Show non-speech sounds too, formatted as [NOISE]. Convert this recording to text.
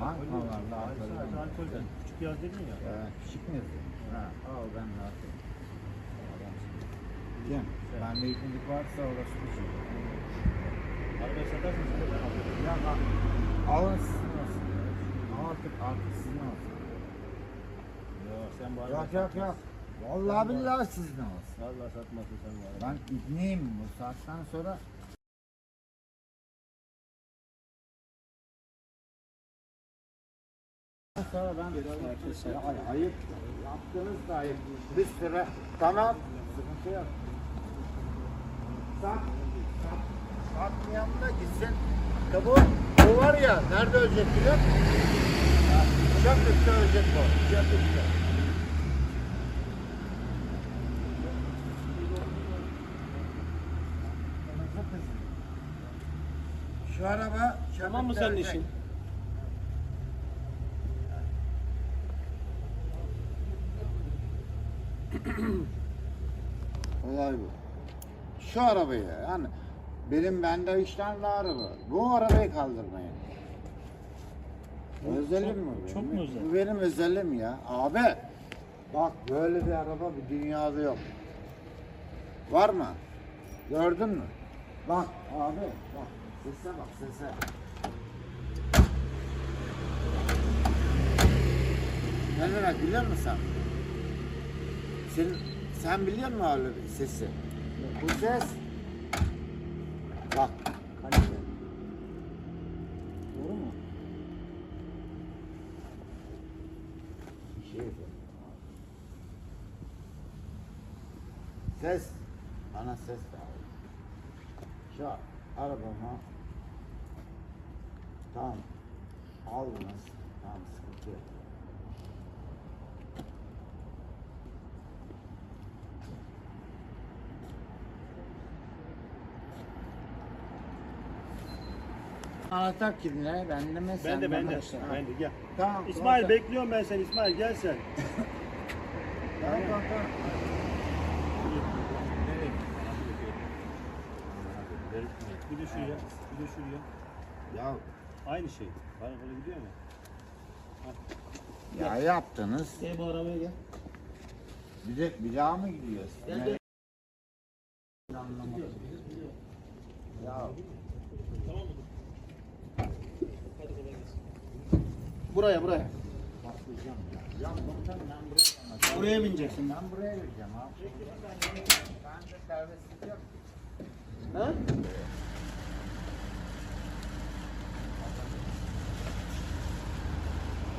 Bakma vallahi. Sadece alkolden. Küçük yaz dedin ya. Küçük mü yazıyor? Ha, al ben rahatım. Gel. Ben de ikinci varsa orası küçük. Arabayı de. Ya bak. Alın sizin olsun. Artık artık sizin olsun. Yok sen bu arabayı Yok yok yok. Vallahi billahi sizin olsun. Vallahi satmasın sen bu arabayı. Ben ibneyim bu saatten sonra. Sonra ben ya, ay- ayıp yaptığınız da ayıp. Bir süre tamam sıkıntı yok. Sat, sat, satmayan da gitsin. İşte bu, bu var ya nerede ölecek biliyor? Çöplükte ölecek bu. Çöplükte. Şu araba Tamam mı senin işin? [CLEARS THROAT] Olay bu. Şu arabayı yani benim bende üç tane daha araba. Bu arabayı kaldırmayın. Özelim çok- mi? çok mu özel? Bu benim özelim ya. Abi bak böyle bir araba bir dünyada yok. Var mı? Gördün mü? Bak abi bak sese bak sese. Ne demek biliyor musun sen? Sen, sen biliyor musun bir sesi? Bu ses bak kalite. Doğru mu? Şey Ses. Bana ses ver. Şu arabama tamam al bunu. Tamam sıkıntı yok. Anahtar kimde? Bende mi? Ben de mi? ben de. Ben de gel. Tamam. İsmail tamam. bekliyorum ben seni İsmail gel sen. [LAUGHS] Tamam, tamam, tamam. Bir de şuraya, bir de şuraya. Ya, Aynı şey. Arabada gidiyor mu? ya yaptınız. Gel bu arabaya gel. Bir de bir daha mı gidiyoruz? Gel, gel. Anlamadım. Ya Tamam mı? Buraya buraya. patlayacağım ya. Ya bakın ben buraya Buraya bineceksin. Ben buraya gireceğim abi. Ben de serbestlik yok. Ha?